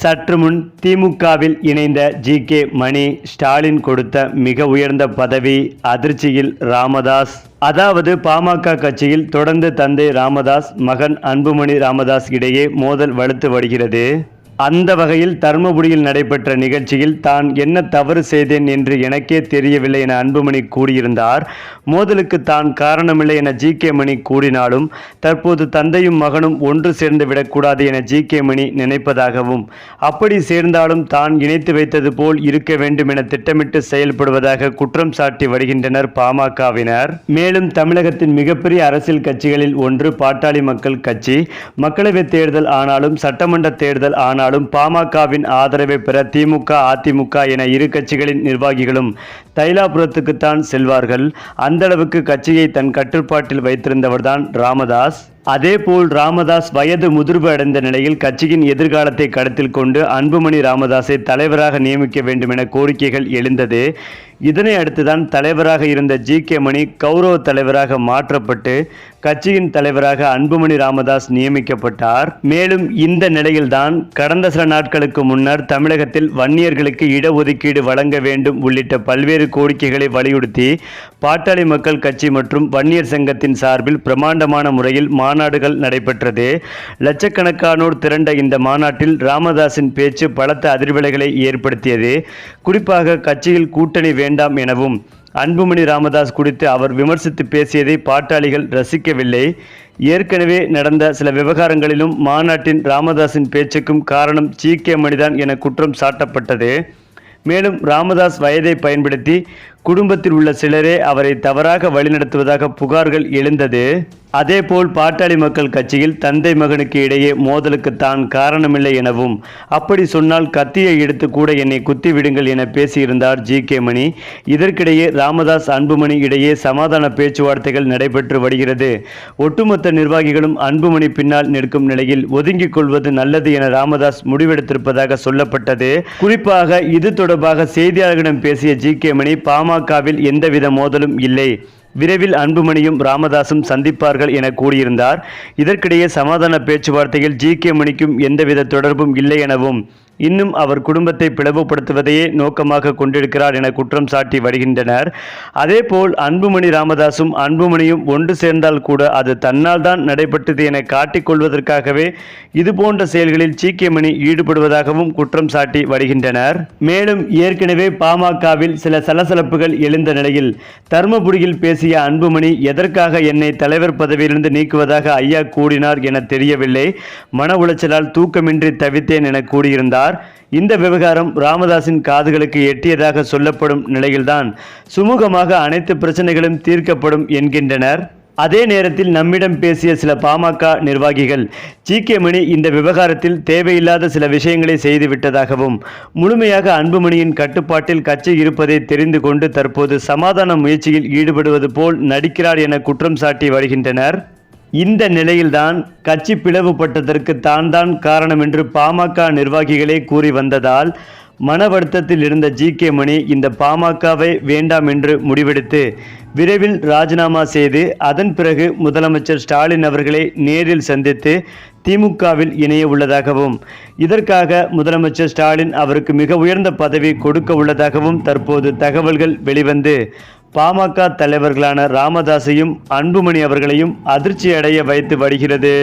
சற்று முன் திமுகவில் இணைந்த ஜி கே மணி ஸ்டாலின் கொடுத்த மிக உயர்ந்த பதவி அதிர்ச்சியில் ராமதாஸ். அதாவது பாமக கட்சியில் தொடர்ந்து தந்தை ராமதாஸ் மகன் அன்புமணி ராமதாஸ் இடையே மோதல் வலுத்து வருகிறது. அந்த வகையில் தர்மபுரியில் நடைபெற்ற நிகழ்ச்சியில் தான் என்ன தவறு செய்தேன் என்று எனக்கே தெரியவில்லை என அன்புமணி கூறியிருந்தார். மோதலுக்கு தான் காரணமில்லை என ஜி. கே. மணி கூறினாலும் தற்போது தந்தையும் மகனும் ஒன்று சேர்ந்து விடக்கூடாது என ஜி. கே. மணி நினைப்பதாகவும் அப்படி சேர்ந்தாலும் தான் இணைத்து வைத்தது போல் இருக்க வேண்டும் என திட்டமிட்டு செயல்படுவதாக குற்றம் சாட்டி வருகின்றனர் பாமகவினர். மேலும் தமிழகத்தின் மிகப்பெரிய அரசியல் கட்சிகளில் ஒன்று பாட்டாளி மக்கள் கட்சி. மக்களவைத் தேர்தல் ஆனாலும் சட்டமன்ற தேர்தல் ஆனாலும் பாமகவின் ஆதரவை பெற திமுக அதிமுக என இரு கட்சிகளின் நிர்வாகிகளும் தைலாபுரத்துக்குத்தான் செல்வார்கள். அந்தளவுக்கு கட்சியை தன் கட்டுப்பாட்டில் வைத்திருந்தவர்தான் ராமதாஸ். அதேபோல் ராமதாஸ் வயது முதிர்வு அடைந்த நிலையில் கட்சியின் எதிர்காலத்தை கருத்தில் கொண்டு அன்புமணி ராமதாஸை தலைவராக நியமிக்க வேண்டும் என கோரிக்கைகள் எழுந்தது. இதனை அடுத்துதான் தலைவராக இருந்த ஜி. கே. மணி கௌரவ தலைவராக மாற்றப்பட்டு கட்சியின் தலைவராக அன்புமணி ராமதாஸ் நியமிக்கப்பட்டார். மேலும் இந்த நிலையில்தான் கடந்த சில நாட்களுக்கு முன்னர் தமிழகத்தில் வன்னியர்களுக்கு இடஒதுக்கீடு வழங்க வேண்டும் உள்ளிட்ட பல்வேறு கோரிக்கைகளை வலியுறுத்தி பாட்டாளி மக்கள் கட்சி மற்றும் வன்னியர் சங்கத்தின் சார்பில் பிரமாண்டமான முறையில் மாநாடுகள் நடைபெற்றது. லட்சக்கணக்கானோர் திரண்ட இந்த மாநாட்டில் ராமதாஸின் பேச்சு பலத்த அதிர்வலைகளை ஏற்படுத்தியது. குறிப்பாக கட்சியில் கூட்டணி வேண்டாம் எனவும் அன்புமணி ராமதாஸ் குறித்து அவர் விமர்சித்து பேசியதை பாட்டாளிகள் ரசிக்கவில்லை. ஏற்கனவே நடந்த சில விவகாரங்களிலும் மாநாட்டின் ராமதாஸின் பேச்சுக்கும் காரணம் சீக்கிய மணிதான் என குற்றம் சாட்டப்பட்டது. மேலும் ராமதாஸ் வயதை பயன்படுத்தி குடும்பத்தில் உள்ள சிலரே அவரை தவறாக வழிநடத்துவதாக புகார்கள் எழுந்தது. அதேபோல் பாட்டாளி மக்கள் கட்சியில் தந்தை மகனுக்கு இடையே மோதலுக்கு தான் காரணமில்லை எனவும் அப்படி சொன்னால் கத்தியை எடுத்து கூட என்னை குத்தி விடுங்கள் என பேசியிருந்தார் ஜி. கே. மணி. இதற்கிடையே ராமதாஸ் அன்புமணி இடையே சமாதான பேச்சுவார்த்தைகள் நடைபெற்று வருகிறது. ஒட்டுமொத்த நிர்வாகிகளும் அன்புமணி பின்னால் நிற்கும் நிலையில் ஒதுங்கிக் கொள்வது நல்லது என ராமதாஸ் முடிவெடுத்திருப்பதாக சொல்லப்பட்டது. குறிப்பாக இது தொடர்பாக செய்தியாளர்களிடம் பேசிய ஜி. கே. மணி பாமகவில் எந்தவித மோதலும் இல்லை. விரைவில் அன்புமணியும் ராமதாசும் சந்திப்பார்கள் என கூறியிருந்தார். இதற்கிடையே சமாதான பேச்சுவார்த்தையில் ஜி கே மணிக்கும் எந்தவித தொடர்பும் இல்லை எனவும் இன்னும் அவர் குடும்பத்தை பிளவுபடுத்துவதையே நோக்கமாக கொண்டிருக்கிறார் என குற்றம் சாட்டி வருகின்றனர். அதேபோல் அன்புமணி ராமதாசும் அன்புமணியும் ஒன்று சேர்ந்தால் கூட அது தன்னால் தான் நடைபெற்றது என காட்டிக்கொள்வதற்காகவே இதுபோன்ற செயல்களில் சீக்கியமணி ஈடுபடுவதாகவும் குற்றம் சாட்டி வருகின்றனர். மேலும் ஏற்கனவே பாமகவில் சில சலசலப்புகள் எழுந்த நிலையில் தர்மபுரியில் பேசிய அன்புமணி எதற்காக என்னை தலைவர் பதவியிலிருந்து நீக்குவதாக ஐயா கூறினார் என தெரியவில்லை. மன உளைச்சலால் தூக்கமின்றி தவித்தேன் என கூறியிருந்தார். இந்த விவகாரம் ராமதாஸின் காதுகளுக்கு எட்டியதாக சொல்லப்படும் நிலையில்தான் சுமூகமாக அனைத்து பிரச்சனைகளும் தீர்க்கப்படும் என்கின்றனர். அதே நேரத்தில் நம்மிடம் பேசிய சில பாமக நிர்வாகிகள் ஜி. கே. மணி இந்த விவகாரத்தில் தேவையில்லாத சில விஷயங்களை செய்துவிட்டதாகவும் முழுமையாக அன்புமணியின் கட்டுப்பாட்டில் கட்சி இருப்பதை தெரிந்து கொண்டு தற்போது சமாதான முயற்சியில் ஈடுபடுவது போல் நடிக்கிறார் என குற்றம் சாட்டி வருகின்றனர். இந்த நிலையில்தான் கட்சி பிளவுபட்டதற்கு தான் தான் காரணம் என்று பாமக நிர்வாகிகளே கூறி வந்ததால் மன வருத்தத்தில் இருந்த ஜி கே மணி இந்த பாமகவை வேண்டாம் என்று முடிவெடுத்து விரைவில் ராஜினாமா செய்து அதன் பிறகு முதலமைச்சர் ஸ்டாலின் அவர்களை நேரில் சந்தித்து திமுகவில் இணைய உள்ளதாகவும் இதற்காக முதலமைச்சர் ஸ்டாலின் அவருக்கு மிக உயர்ந்த பதவி கொடுக்க உள்ளதாகவும் தற்போது தகவல்கள் வெளிவந்து பாமக தலைவர்களான ராமதாசையும் அன்புமணி அவர்களையும் அதிர்ச்சி அடைய வைத்து வருகிறது.